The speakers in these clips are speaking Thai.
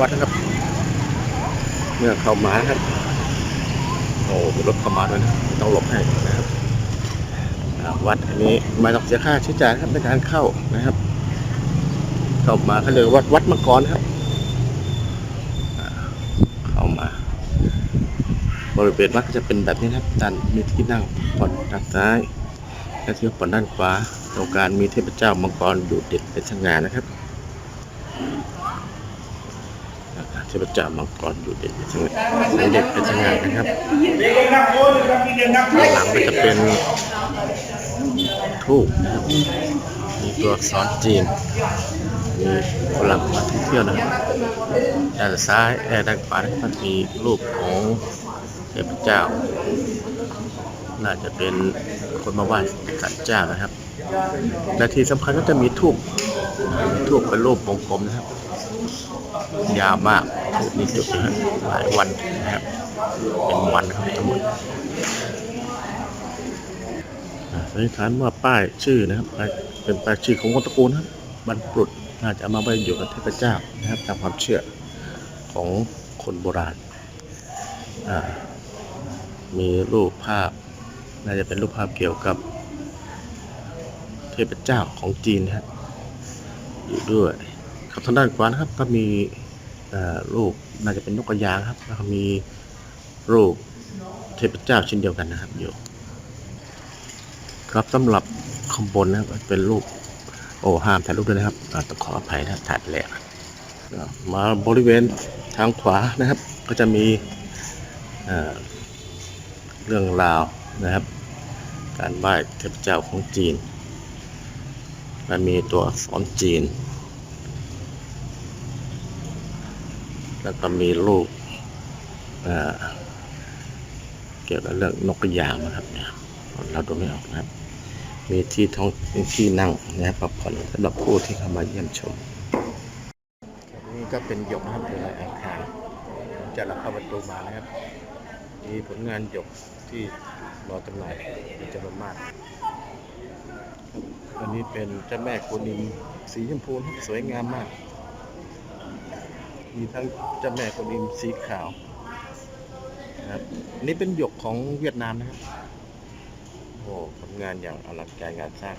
วัดนะครับ เมื่อเข้ามาครับโอ้มีรถเข้ามาด้วยนะต้องหลบให้นะครับวัดอันนี้ไมาต้องเสียค่าใช้จ่ายนะครับในการเข้านะครับ เข้ามาเขาเรียกวัดวัดมังกรครับเข้ามา บริเวณวัดก็จะเป็นแบบนี้นะครับด้านมีที่นั่งผ่อนด้านซ้ายและที่ผ่อนด้านขวาตรงกลางมีเทพเจ้ามังกรอยู่เด่นเป็นสง่านะครับ เทพเจ้ามังกรอยู่เด่นเป็นสง่าเด่นเป็นสง่านะครับหลังก็จะเป็นทูบนะครับมีตัวอักษรจีนมีฝรั่งมาท่องเที่ยวนะครับด้านซ้ายเอ่อด้านขวานมีรูปของเทพเจ้า น่าจะเป็นคนมาไหว้ศาลเจ้านะครับและที่สำคัญก็จะมีทูบทูบเป็นรูปวงกลมนะครับ ยาวมากมีจุดนะหลายวันนะครับ เป็นวันครับทั้งหมดสันนิษฐานว่าป้ายชื่อนะครับ เป็นป้ายชื่อของคนตระกูลนะครับบรรพบุรุษน่าจะมาไว้อยู่กับเทพเจ้านะครับตามความเชื่อของคนโบราณ มีรูปภาพ น่าจะเป็นรูปภาพเกี่ยวกับ เทพเจ้าของจีนนะครับอยู่ด้วยครับทางด้านขวานะครับก็มี รูปน่าจะเป็นนกกระยางครับ แล้วก็มีรูปเทพเจ้าเช่นเดียวกันนะครับอยู่ ครับสำหรับข้างบนนะครับเป็นรูปโอ้ห้ามถ่ายรูปด้วยนะครับต้องขออภัยนะถ่ายไปแล้วมาบริเวณทางขวานะครับ ก็จะมีเอ่อเรื่องราวนะครับ การไหว้เทพเจ้าของจีนและมีตัวอักษรจีน แล้วก็มีรูปเเกี่ยวกับเรื่องนกกระยางนะครับเนี่ยเราดูไม่ออกนะครับ มีที่ท้องมีที่นั่งนะครับพักผ่อนสำหรับผู้ที่เข้ามาเยี่ยมชม นี่ก็เป็นหยกนะครับในอาคารจะเราเข้าประตูมานะครับ มีผลงานหยกที่รอจำหน่ายเป็นจำนวนมากอันนี้เป็นเจ้าแม่กุนิมสีชมพูสวยงามมาก มีทั้งเจ้าแม่กุนิมสีขาวนะครับนนี้เป็นหยกของเวียดนามนะครับโอ้ผลงานอย่างอลังการงานสร้าง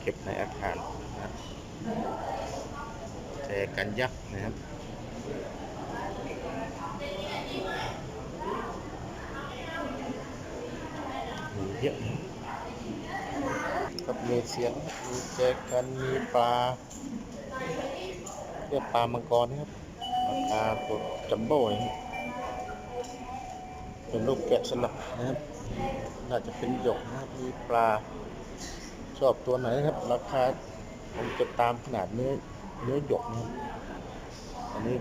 เก็บในอาคารนะครับแจกันยักษ์นะครับเยอะครับมีเสียงมีแจกันมีปลาเรียกปลามังกรนะครับ ราคาตัวจัมโบ้เป็นรูปแกะสลักนะครับ น่าจะเป็นหยกนะครับ มีปลา ชอบตัวไหนนะครับ ราคาผมจะตามขนาดเนื้อเนื้อหยกนะครับ อันนี้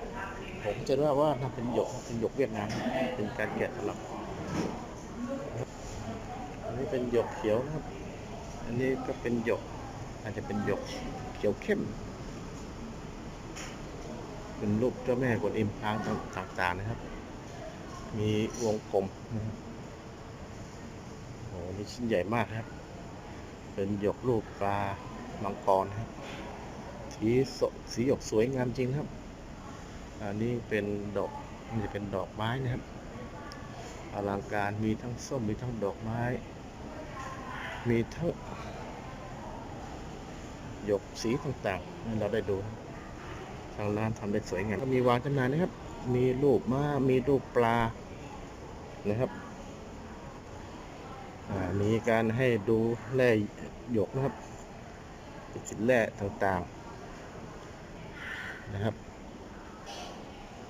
ผมจะว่าว่าน่าเป็นหยกเป็นหยกเวียดนามเป็นการแกะสลักอันนี้เป็นหยกเขียวนะครับ อันนี้ก็เป็นหยกอาจจะเป็นหยกเขียวเข้ม เป็นรูปเจ้าแม่กวนอิมพางต่างๆนะครับ มีวงกลมนะครับโอ้โหนี่ชิ้นใหญ่มากครับ เป็นหยกรูปปลามังกรนะครับ สีสสีหยกสวยงามจริงครับ อันนี้เป็นดอกนี่จะเป็นดอกไม้นะครับอลังการมีทั้งส้มมีทั้งดอกไม้ มีทั้งหยกสีต่างๆ เราได้ดูนะ ทางร้านทำได้สวยงามมีวางจำหน่ายนะครับ มีรูปม้ามีรูปปลานะครับมีการให้ดูแร่หยกนะครับสินแร่ต่างๆนะครับ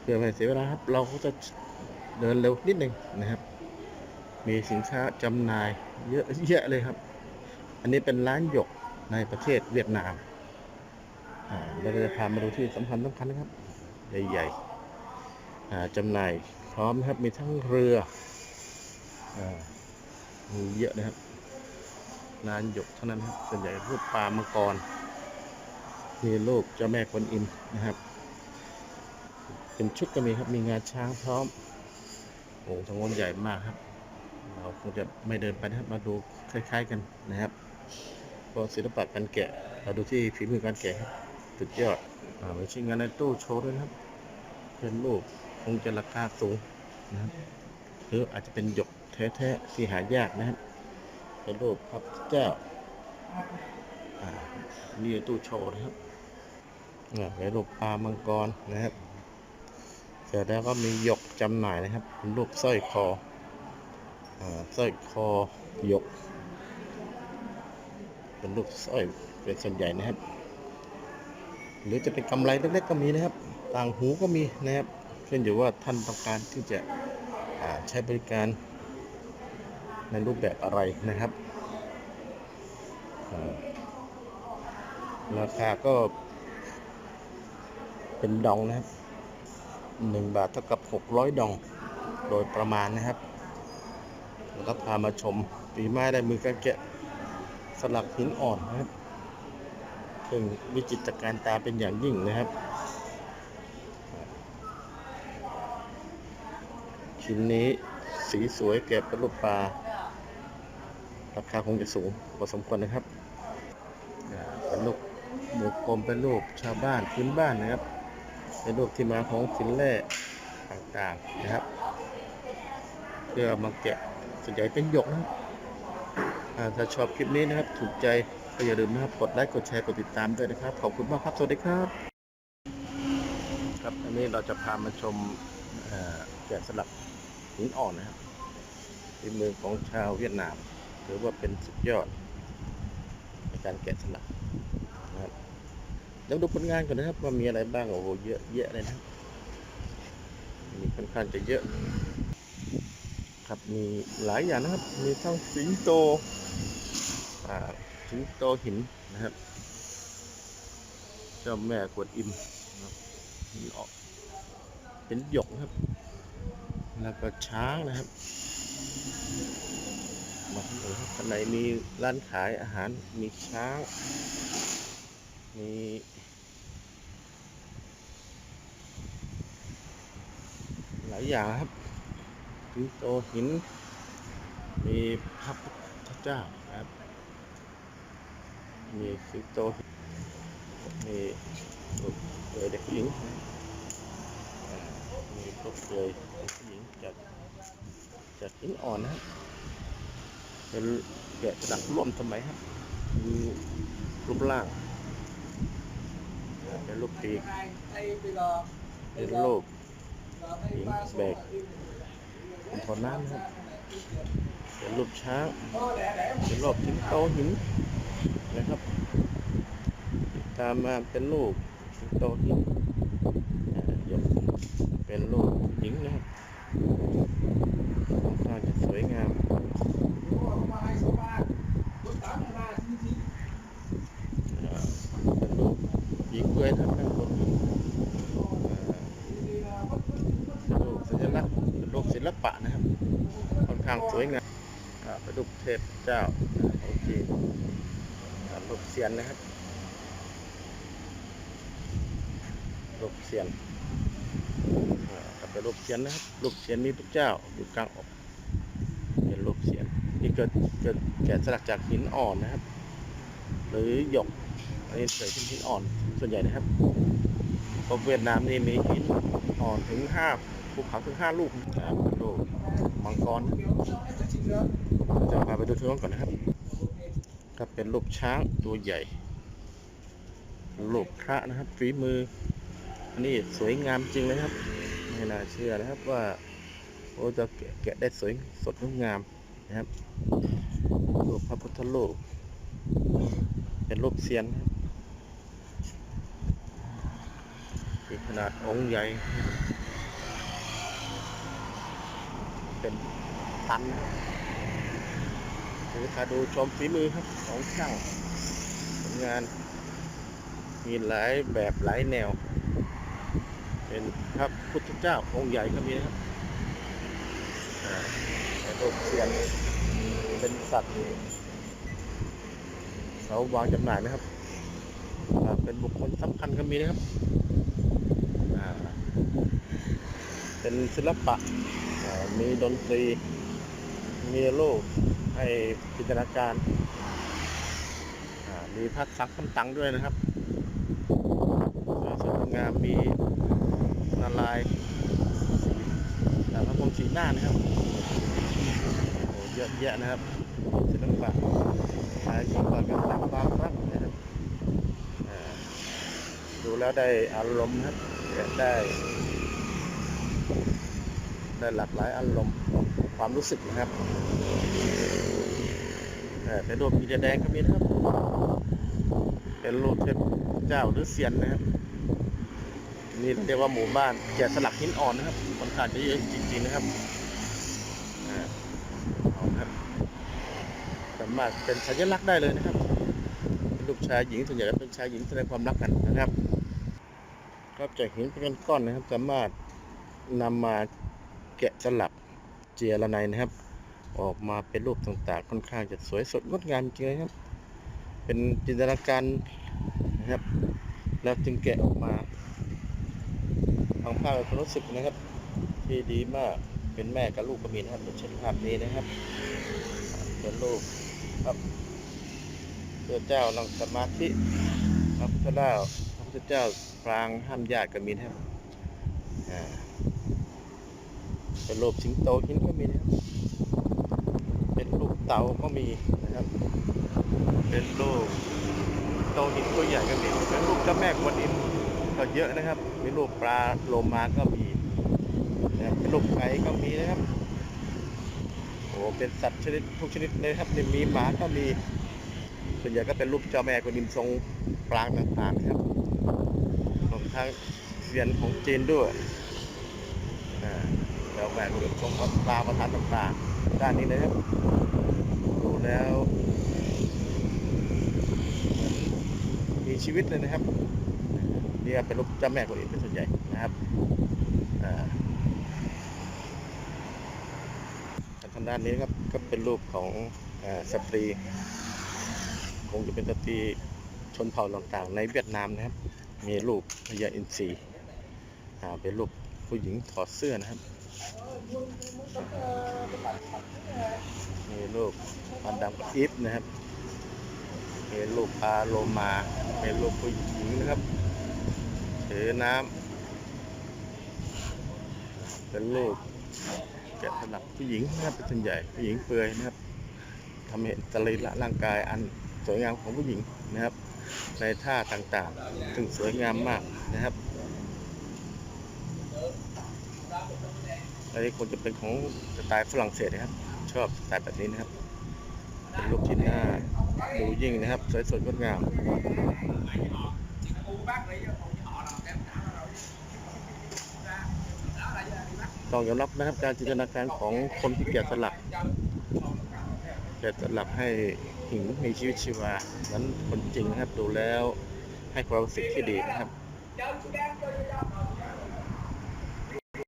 เพื่อไม่เสียเวลาครับ เราก็จะเดินเร็วนิดหนึ่งนะครับ มีสินค้าจำหน่ายเยอะแยะเลยครับ อันนี้เป็นร้านหยกในประเทศเวียดนาม เราจะพามาดูที่สำคัญสำคัญนะครับ ใหญ่ๆจำหน่ายพร้อมนะครับ มีทั้งเรืออ่ามีเยอะนะครับร้านหยกเท่านั้นครับ ส่วนใหญ่รูปปลามังกรมีรูปเจ้าแม่กวนอิมนะครับ เป็นชุดก็มีครับ มีงานช้างพร้อม โอ้โหทางโน้นใหญ่มากครับ เราคงจะไม่เดินไปนะครับ มาดูคล้าย ๆ กันนะครับพราะศิลปะการแกะ เราดูที่ฝีมือการแกะครับ สุดยอดอ่ามีชิ้นงานในตู้โชว์ด้วยนะครับ เป็นรูปคงจะราคาสูงนะครับหรืออาจจะเป็นหยกแท้ๆที่หายากนะครับเป็นรูปพระพุทธเจ้าอ่านี่ตู้โชว์นะครับอ่าเป็นรูปปลามังกรนะครับเสร็จแล้วก็มีหยกจำหน่ายนะครับเป็นรูปสร้อยคออ่าสร้อยคอหยก เป็นรูปสร้อยเป็นส่วนใหญ่นะครับ หรือจะเป็นกำไรเล็กๆก็มีนะครับ ต่างหูก็มีนะครับขึ้นอยู่ว่าท่านต้องการที่จะใช้บริการในรูปแบบอะไรนะครับ ราคาก็เป็นดองนะครับหนึ่งบาทเท่ากับหกร้อยดองโดยประมาณนะครับ แล้วก็พามาชมปีไม้ได้มือการแกะสลักหินอ่อนนะครับ ซึ่งวิจิตรการตาเป็นอย่างยิ่งนะครับ ชิ้นนี้สีสวยเก็บป็นรูปปลา ราคาคงจะสูงพอสมควรนะครับเป็นรูปหมูกลมเป็นรูปชาวบ้านพื้นบ้านนะครับ เป็นรูปที่มาของสินแร่ต่างๆนะครับเพื่อมาแกะส่วนใหญ่เป็นหยกนะครับถ้าชอบคลิปนี้นะครับ ถูกใจ ก็อย่าลืมนะครับ กดไลค์ กดแชร์ กดติดตามด้วยนะครับ ขอบคุณมากครับ สวัสดีครับ ครับ อันนี้เราจะพามาชมแกะสลักหินอ่อนนะครับฝีมือของชาวเวียดนาม ถือว่าเป็นสุดยอดในการแกะสลักนะครับเดี๋ยวดูผลงานก่อนนะครับ ว่ามีอะไรบ้าง โอ้โห เยอะแยะเลยนะครับมีค่อนข้างจะเยอะ ครับ มีหลายอย่างนะครับ มีทั้งสิงโตอ่า สิงโตหินนะครับ เจ้าแม่กวนอิมนะครับออกเป็นหยกนะครับ แล้วก็ช้างนะครับมาข้างในครับข้างในมีร้านขายอาหารมีช้าง มีหลายอย่างครับสิงโตหิน มีพระพุทธเจ้า มีสิงโตมีรูปเอ่ยเด็กหญิงมีรูปเอ่ยเด็กหญิงจากจากหินอ่อนนะเป็นแกะสลักร่วมสมัยครับมีรูปร่างเป็นรูปปีกเป็นรูปหญิงแบกเป็นทอน้ำนะครับเป็นรูปช้างเป็นรูปสิงโตหิน นะครับ ตามมาเป็นรูปสิงโตหินอ่าหยกเป็นรูปหญิงนะครับค่อนข้างจะสวยงามอ่าเป็นรูปหญิงเปลือยนะครับเป็นรูปหญิงอ่าเป็นรูปสัญลักษณ์เป็นรูปศิลปะนะครับ ค่อนข้างสวยงามอ่าเป็นรูปเทพเจ้าของจี นอ่ารูปเซียนนะครับรูปเซียนอ่าก็เป็นรูปเซียนนะครับรูปเซียนมีพระเจ้าอยู่กลางอกเป็นรูปเซียนนี่เกิดเกิดแกะสลักจากหินอ่อนนะครับ หรือหยกอันนี้เกิดขึ้นหินอ่อนส่วนใหญ่นะครับเพราะเวียดนามนี่มีหินอ่อนถึงห้าภูเขาถึงห้าลูกนะครับลูมังกรจะพาไปดูที่น้องก่อนนะครับ ก็เป็นรูปช้างตัวใหญ่รูปพระนะครับฝีมือ อันนี้สวยงามจริงเลยครับ ไม่น่าเชื่อนะครับว่าโอ้จะแกะได้สวยสดงดงามนะครับรูปพระพุทธรูปเป็นรูปเซียนครับมีขนาดองค์ใหญ่ เป็นตัน นะครับหรือถ้าดูชมฝีมือครับของช่างผลงาน มีหลายแบบหลายแนว เป็นพระพุทธเจ้าองค์ใหญ่ก็มีนะครับอ่าเป็นรูปเซียนเป็นสัตว์เขาวางจำหน่ายนะครับเป็นบุคคลสำคัญก็มีนะครับเป็นศิลปะมีดนตรีมีโลก ให้จินตนาการมีพัดซักคำตังด้วยนะครับสวยงามมีนาลายณ์หน้านะครับโอ้เยอะแยะนะครับศิลปะชายหญิงก่อนกันตามความรักนะครับดูแล้วได้อารมณ์ครับได้ ได้หลากหลายอารมณ์ความรู้สึกนะครับ เอ่อเป็นรูปมีแดงก็มีนะครับ เป็นรูปเทพเจ้าหรือเซียนนะครับ นี่เรียกว่าหมู่บ้านแกะสลักหินอ่อนนะครับค่อนขางจะเยอะจริงๆนะครับเอาครับสามารถเป็นสัญลักษณ์ได้เลยนะครับเป็นรูปชายหญิงส่วนใหญ่เป็นชายหญิงแสดงความรักกันนะครับครับจากหินเป็นก้อนนะครับ สามารถนำมาแกะสลักเจียระไนนะครับ ออกมาเป็นรูปต่างๆ ค่อนข้างจะสวยสดงดงามจริงครับ เป็นจินตนาการนะครับ แล้วจึงแกะออกมาทางภาพความรู้สึกนะครับ ที่ดีมากเป็นแม่กับลูกก็มีนะครับเช่นภาพนี้นะครับเป็นลูกครับพระเจ้านั่งสมาธิพระพุทธเจ้าพระพุทธเจ้าปรางห้ามญาติก็มีนะครับอ่าเป็นรูปสิงโตหินก็มีนะครับ เป็นรูปเต่าก็มีนะครับ เป็นรูปโตหินตัวใหญ่ก็มีเป็นรูปเจ้าแม่กวนอิมก็เยอะนะครับ มีรูปปลาโลมาก็มีนะครับเป็นรูปไก่ก็มีนะครับโอ้เป็นสัตว์ชนิดทุกชนิดเลยครับนี่มีหมาก็มีส่วนใหญ่ก็เป็นรูปเจ้าแม่กวนอิมทรงปรางต่างๆนะครับรวมทั้งเสียนของจีนด้วยอ่าเจ้าแม่กวนอิมทรงปลาประทัดต่างๆ ด้านนี้นะครับดูแล้วมีชีวิตเลยนะครับนี่เป็นรูปเจ้าแม่กวนอิมเป็นส่วนใหญ่นะครับอ่าทางด้านนี้ครับก็เป็นรูปของอาสตรี คงจะเป็นสตรีชนเผ่าต่างๆ ในเวียดนามนะครับ มีรูปพญาอินทรีอ่าเป็นรูปผู้หญิงถอดเสื้อนะครับ มีรูปอันดำกับอีฟนะครับมีรูปปลาโลมาเป็นรูปผู้หญิงนะครับถือน้ำเป็นรูปแกะสลักผู้หญิงนะครับเป็นส่วนใหญ่ผู้หญิงเปลือยนะครับทำให้เห็นสรีระร่างกายอันสวยงามของผู้หญิงนะครับ ในท่าต่างๆ ซึ่งสวยงามมากนะครับ อันนี้คงจะเป็นของสไตล์ฝรั่งเศสนะครับ ชอบสไตล์แบบนี้นะครับเป็นรูปที่น่าดูยิ่งนะครับ สวยสดงดงามต้องยอมรับนะครับการจินตนาการของคนที่แกะสลักแกะสลักให้หินมีชีวิตชีวานั้นคนจริงนะครับดูแล้วให้ความรู้สึกที่ดีนะครับ